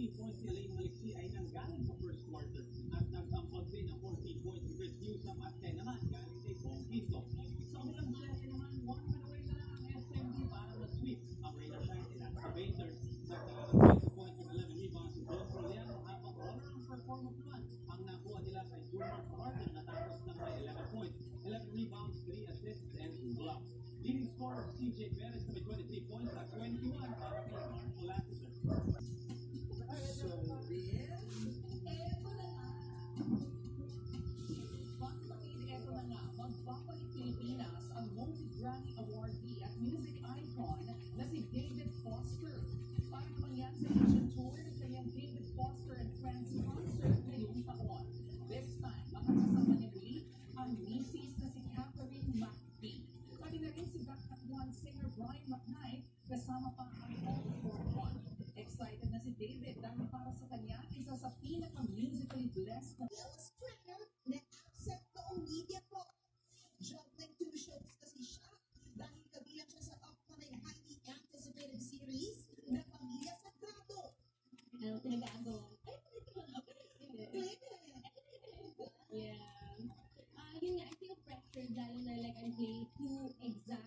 16 points ay nanggaling sa first quarter at din ng 14 points si Chris Newsom at 10 naman galing kay Bong Quinto. Sa naman, one win away na ang para ma-sweep ang Raider at sa Pacers. Nagkaroon ng 20 points and 11 rebounds si all-around performance naman ang nakuha nila kay Jumar Carter natapos ng may 11 points, 11 rebounds, 3 assists, and 2 blocks. Leading scorer CJ Perez na may 23 points at 21 para kay Marco May McKnight kasama pang ang All Excited na si David dahil para sa kanya isa sa pinaka-musically blessed na Will Stringer na absent noong media po. Juggling two shows kasi siya dahil kabilang siya sa upcoming highly anticipated series na Pamilya Sagrado. Ano ko pinag-aagawa? Yeah. Uh, yun nga, I feel pressured dahil na like I'm playing two exact